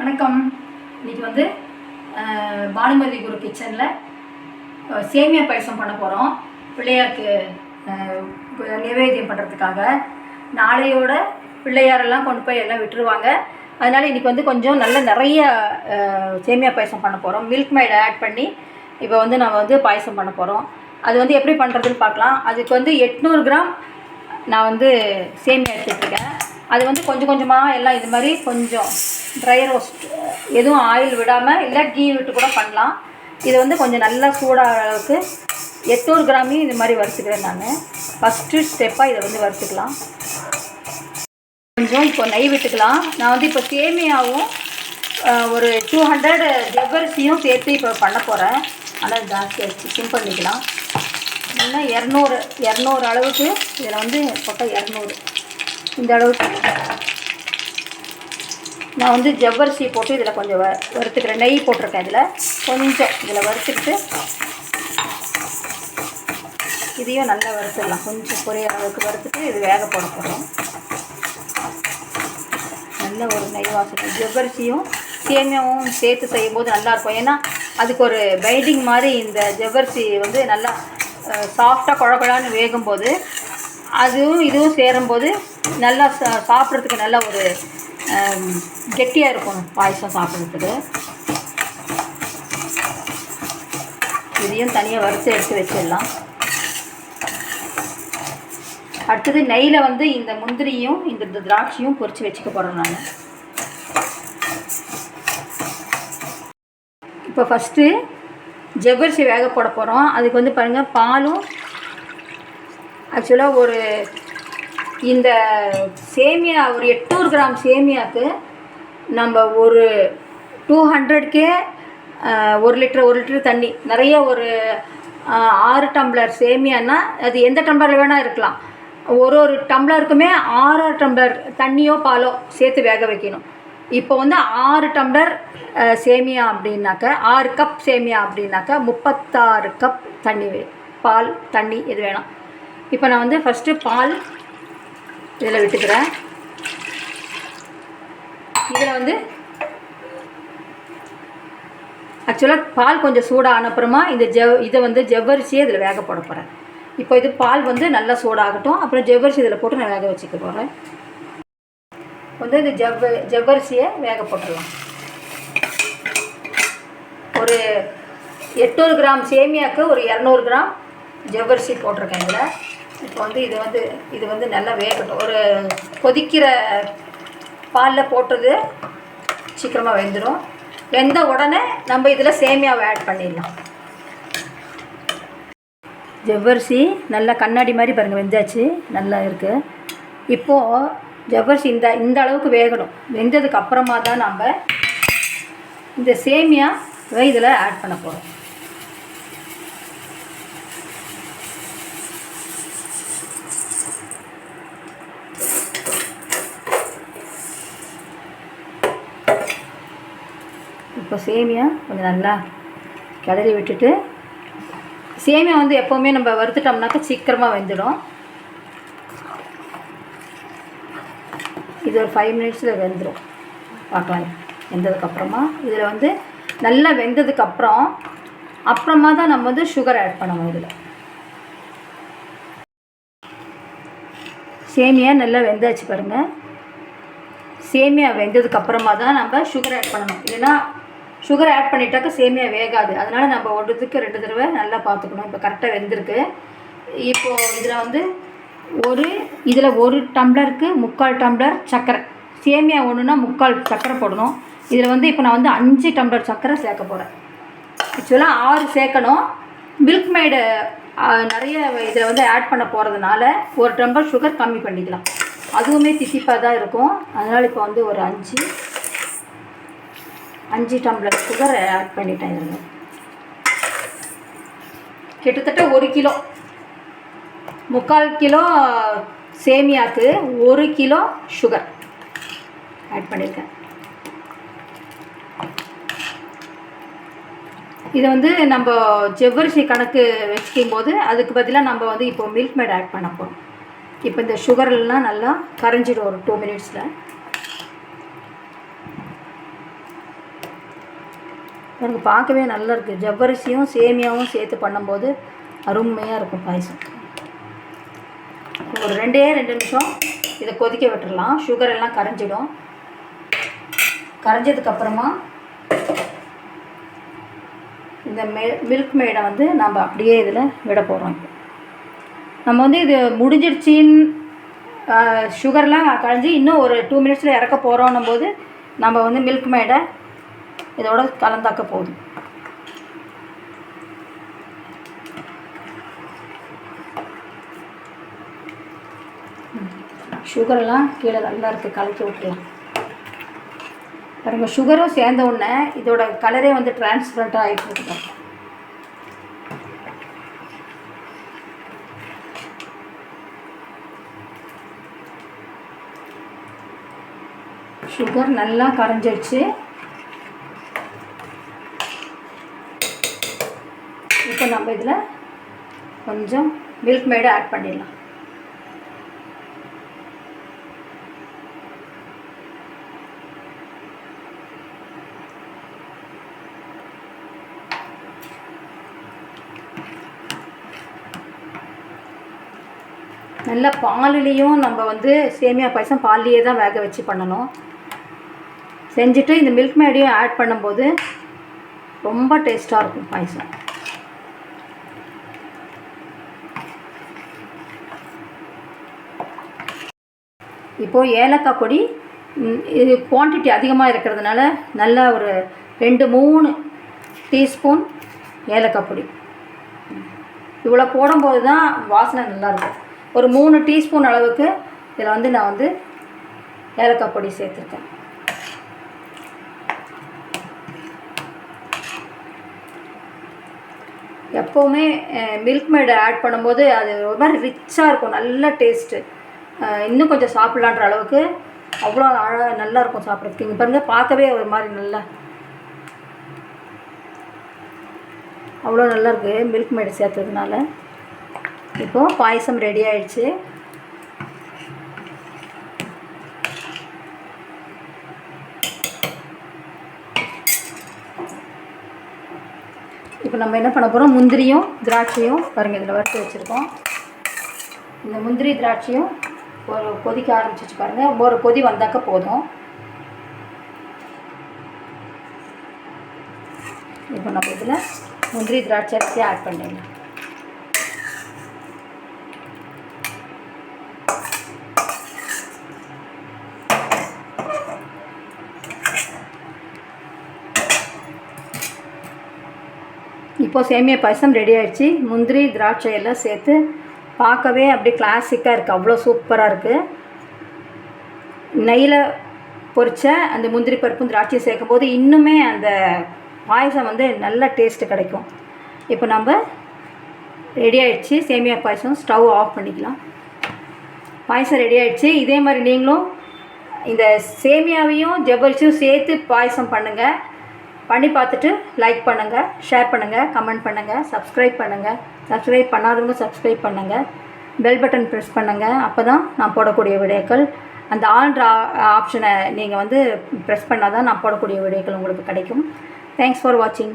வணக்கம். இன்னைக்கு வந்து பானுமதி குரு கிச்சனில் சேமியா பாயசம் பண்ண போகிறோம் பிள்ளையாருக்கு நிவேதியம் பண்ணுறதுக்காக நாளையோட பிள்ளையாரெல்லாம் கொண்டு போய் எல்லாம் விட்டுருவாங்க. அதனால் இன்னைக்கு வந்து கொஞ்சம் நல்ல நிறைய சேமியா பாயசம் பண்ண போகிறோம் மில்க் மைட் ஆட் பண்ணி இப்போ வந்து நம்ம வந்து பாயசம் பண்ண போகிறோம் அது வந்து எப்படி பண்ணுறதுன்னு பார்க்கலாம். அதுக்கு வந்து எட்நூறு கிராம் நான் வந்து சேமியா எடுத்துட்ருக்கேன் அது வந்து கொஞ்சம் கொஞ்சமாக எல்லாம் இது மாதிரி கொஞ்சம் ட்ரை ரோஸ்ட் எதுவும் ஆயில் விடாமல் இல்லை கீ விட்டு கூட பண்ணலாம். இதை வந்து கொஞ்சம் நல்லா சூடாக அளவுக்கு எட்நூறு கிராமையும் இது மாதிரி வறுத்துக்கிறேன் நான். ஃபஸ்ட்டு ஸ்டெப்பாக இதை வந்து வறுத்துக்கலாம். கொஞ்சம் இப்போ நெய் விட்டுக்கலாம். நான் வந்து இப்போ சேமியாவும் ஒரு டூ ஹண்ட்ரட் ஜவ்வரிசியும் சேர்த்து இப்போ பண்ண போகிறேன் ஆனால் ஜாஸ்தியாக சிம் பண்ணிக்கலாம். நல்லா இரநூறு இரநூறு அளவுக்கு இதில் வந்து போட்டால் இரநூறு. இந்த அளவுக்கு நான் வந்து ஜவ்வரிசி போட்டு இதில் கொஞ்சம் வ வறுத்துக்கிறேன் நெய் போட்டிருக்கேன் இதில். கொஞ்சம் இதில் வறுத்துக்கிட்டு இதையும் நல்லா வறுத்துடலாம். கொஞ்சம் பொரிய அளவுக்கு வறுத்துட்டு இது வேக போட போகிறோம் நல்ல ஒரு நெய் வாசனை. ஜவ்வரிசியும் சேமியாவும் சேர்த்து செய்யும்போது நல்லாயிருக்கும் ஏன்னா அதுக்கு ஒரு பைண்டிங் மாதிரி இந்த ஜவ்வரிசி வந்து நல்லா சாஃப்டாக குழகுழான்னு வேகும்போது அதுவும் இதுவும் சேரும்போது நல்லா சா சாப்பிட்றதுக்கு நல்ல ஒரு கெட்டியாக இருக்கும் பாயசம் சாப்பிட்றதுக்கு. இதையும் தனியாக வறுத்து எடுத்து வச்சிடலாம். அடுத்தது நெய்யில் வந்து இந்த முந்திரியும் இந்த திராட்சையும் பொரித்து வச்சுக்க போகிறோம் நான். இப்போ ஃபஸ்ட்டு ஜவ்வரிசி வேக போட போகிறோம் அதுக்கு வந்து பாருங்கள் பாலும் ஆக்சுவலாக ஒரு இந்த சேமியா ஒரு எட்நூறு கிராம் சேமியாவுக்கு நம்ம ஒரு டூ ஹண்ட்ரட்கே ஒரு லிட்டர் ஒரு லிட்டர் தண்ணி. நிறைய ஒரு ஆறு டம்ளர் சேமியான்னா அது எந்த டம்ளரில் வேணால் இருக்கலாம். ஒரு ஒரு டம்ளருக்குமே ஆறு ஆறு டம்ளர் தண்ணியோ பாலோ சேர்த்து வேக வைக்கணும். இப்போ வந்து ஆறு டம்ளர் சேமியா அப்படின்னாக்க ஆறு கப் சேமியா அப்படின்னாக்க முப்பத்தாறு கப் தண்ணி பால் தண்ணி இது வேணும். இப்போ நான் வந்து ஃபஸ்ட்டு பால் இதில் விட்டுக்கிறேன். இதில் வந்து ஆக்சுவலாக பால் கொஞ்சம் சூடான அப்புறமா இந்த ஜவ் இதை வந்து ஜவ்வரிசியை இதில் வேக போட போகிறேன் இப்போ இது பால் வந்து நல்லா சூடாகட்டும். அப்புறம் ஜவ்வரிசி இதில் போட்டு நான் வேக வச்சுக்க போகிறேன் வந்து இந்த ஜவ்வ ஜவ்வரிசியை வேக போட்டுடலாம். ஒரு எட்நூறு கிராம் சேமியாவுக்கு ஒரு இரநூறு கிராம் ஜவ்வரிசி போட்டிருக்கேன் இதில். இப்போ வந்து இது வந்து இது வந்து நல்லா வேகட்டும். ஒரு கொதிக்கிற பாலில் போட்டது சீக்கிரமாக வெந்துடும் வெந்த உடனே நம்ம இதில் சேமியாவை ஆட் பண்ணிடலாம். ஜவ்வரிசி நல்லா கண்ணாடி மாதிரி பாருங்கள் வெந்தாச்சு. நல்லா இருக்குது இப்போது ஜவ்வரிசி இந்த இந்த அளவுக்கு வேகணும். வெந்ததுக்கு அப்புறமா தான் நம்ம இந்த சேமியா இதில் ஆட் பண்ண போகிறோம் இப்போ சேமியா கொஞ்சம் நல்லா கிளறி விட்டுட்டு சேமியா வந்து எப்போவுமே நம்ம வறுத்துட்டோம்னாக்கா சீக்கிரமாக வெந்துடும். இது ஒரு ஃபைவ் மினிட்ஸில் வெந்துடும் பார்க்கலாம். வெந்ததுக்கப்புறமா இதில் வந்து நல்லா வெந்ததுக்கப்புறம் அப்புறமா தான் நம்ம வந்து சுகர் ஆட் பண்ணணும் இதில். சேமியா நல்லா வெந்தாச்சு பாருங்கள் சேமியா வெந்ததுக்கப்புறமா தான் நம்ம சுகர் ஆட் பண்ணணும். இல்லைன்னா சுகர் ஆட் பண்ணிட்டாக்க சேமியா வேகாது. அதனால் நம்ம ஒன்றுத்துக்கு ரெண்டு தடவை நல்லா பார்த்துக்கணும். இப்போ கரெக்டாக வெந்திருக்கு. இப்போது இதில் வந்து ஒரு இதில் ஒரு டம்ளருக்கு முக்கால் டம்ளர் சர்க்கரை. சேமியா ஒன்றுனா முக்கால் சர்க்கரை போடணும். இதில் வந்து இப்போ நான் வந்து அஞ்சு டம்ளர் சர்க்கரை சேர்க்க போகிறேன் ஆக்சுவலாக ஆறு சேர்க்கணும். மில்க் மேடு நிறைய இதில் வந்து ஆட் பண்ண போகிறதுனால ஒரு டம்ளர் சுகர் கம்மி பண்ணிக்கலாம். அதுவுமே திசிப்பாக தான் இருக்கும். அதனால் இப்போ வந்து ஒரு அஞ்சு. அஞ்சு டம்ளர் சுகர் ஆட் பண்ணிட்டேன் இதில். கிட்டத்தட்ட ஒரு கிலோ. முக்கால் கிலோ சேமியாக்கு ஒரு கிலோ சுகர் ஆட் பண்ணியிருக்கேன் இதை வந்து நம்ம ஜவ்வரிசி கணக்கு வச்சுக்கும் போது அதுக்கு பதிலாக நம்ம வந்து இப்போ மில்க் மேட் ஆட் பண்ண போகிறோம் இப்போ இந்த சுகர்லாம் நல்லா கரைஞ்சிடும் ஒரு டூ மினிட்ஸில் எனக்கு பார்க்கவே நல்லா இருக்குது ஜவ்வரிசியும் சேமியாவும் சேர்த்து பண்ணும்போது அருமையாக இருக்கும் பாயசம். ஒரு ரெண்டே ரெண்டு நிமிஷம் இதை கொதிக்க விட்டுடலாம் சுகர் எல்லாம் கரைஞ்சிடும். கரைஞ்சதுக்கப்புறமா இந்த மெ மில்க் மேடை வந்து நம்ம அப்படியே இதில் விட போகிறோம் நம்ம வந்து இது முடிஞ்சிடுச்சின்னு சுகர்லாம் கரைஞ்சி இன்னும் ஒரு டூ மினிட்ஸில் இறக்க போகிறோன்னும் போது நம்ம வந்து மில்க் மேடை இதோட கலந்தாக்க போதும். சுகர்லாம் கீழே நல்லா இருக்குது கலக்கி விட்டுலாம் பாருங்க சுகரும் சேர்ந்த உடனே இதோட கலரே வந்து டிரான்ஸ்பரண்ட்டாக ஆகிட்டு இருக்கு சுகர் நல்லா கரைஞ்சிருச்சு. இப்போ நம்ம இதில் கொஞ்சம் மில்க் மேடை ஆட் பண்ணிடலாம். நல்லா பாலுலேயும் நம்ம வந்து சேமியா பாயசம் பால்லையே தான் வேக வச்சு பண்ணணும். செஞ்சுட்டு இந்த மில்க் மேடையும் ஆட் பண்ணும்போது ரொம்ப டேஸ்ட்டாக இருக்கும் பாயசம். இப்போது ஏலக்காய் பொடி இது குவான்டிட்டி அதிகமாக இருக்கிறதுனால நல்லா ஒரு ரெண்டு மூணு டீஸ்பூன் ஏலக்காய் பொடி. இவ்வளோ போடும்போது தான் வாசனை நல்லாயிருக்கும் ஒரு மூணு டீஸ்பூன் அளவுக்கு இதில் வந்து நான் வந்து ஏலக்காய் பொடி சேர்த்துருக்கேன். எப்போவுமே மில்க் மேடு ஆட் பண்ணும்போது அது ஒரு மாதிரி ரிச்சாக இருக்கும். நல்ல டேஸ்ட்டு இன்னும் கொஞ்சம் சாப்பிட்லான்ற அளவுக்கு அவ்வளோ அழகாக நல்லா இருக்கும் சாப்பிட்றதுக்கு. இங்கே பாருங்கள் பார்க்கவே ஒரு மாதிரி நல்லா. அவ்வளோ நல்லா இருக்குது மில்க் மேடு சேர்த்ததுனால. இப்போது பாயசம் ரெடி ஆயிடுச்சு. இப்போ நம்ம என்ன பண்ண போகிறோம் முந்திரியும் திராட்சையும் பாருங்கள் இதில் வறுத்து வச்சுருக்கோம். இந்த முந்திரி திராட்சையும் ஒரு கொதிக்க ஆரம்பிச்சிச்சு பாருங்கள் ஒரு கொதி வந்தாக்க போதும். இப்போ நம்ம இதில் முந்திரி திராட்சை அரிசி ஆட் பண்ணிடலாம். இப்போது சேமியா பாயசம் ரெடி ஆகிடுச்சு முந்திரி திராட்சை எல்லாம் சேர்த்து பார்க்கவே அப்படியே கிளாசிக்காக இருக்குது அவ்வளோ சூப்பராக இருக்குது நெய்யில் பொரித்த அந்த முந்திரி பருப்பும் திராட்சையும் சேர்க்கும் போது இன்னுமே அந்த பாயசம் வந்து நல்ல டேஸ்ட்டு கிடைக்கும். இப்போ நம்ம ரெடி ஆகிடுச்சு சேமியா பாயசம் ஸ்டவ் ஆஃப் பண்ணிக்கலாம். பாயசம் ரெடி ஆகிடுச்சு இதே மாதிரி நீங்களும் இந்த சேமியாவையும் ஜவ்வரிசியும் சேர்த்து பாயசம் பண்ணுங்கள் பண்ணி பார்த்துட்டு லைக் பண்ணுங்கள் ஷேர் பண்ணுங்கள் கமெண்ட் பண்ணுங்கள் சப்ஸ்கிரைப் பண்ணுங்கள் சப்ஸ்கிரைப் பண்ணாதவங்க சப்ஸ்கிரைப் பண்ணுங்கள் பெல் பட்டன் ப்ரெஸ் பண்ணுங்கள் அப்போ தான் நான் போடக்கூடிய வீடியோக்கள் அந்த ஆல்ன்ற ஆப்ஷனை நீங்கள் வந்து ப்ரெஸ் பண்ணால் தான் நான் போடக்கூடிய வீடியோக்கள் உங்களுக்கு கிடைக்கும். தேங்க்ஸ் ஃபார் வாட்சிங்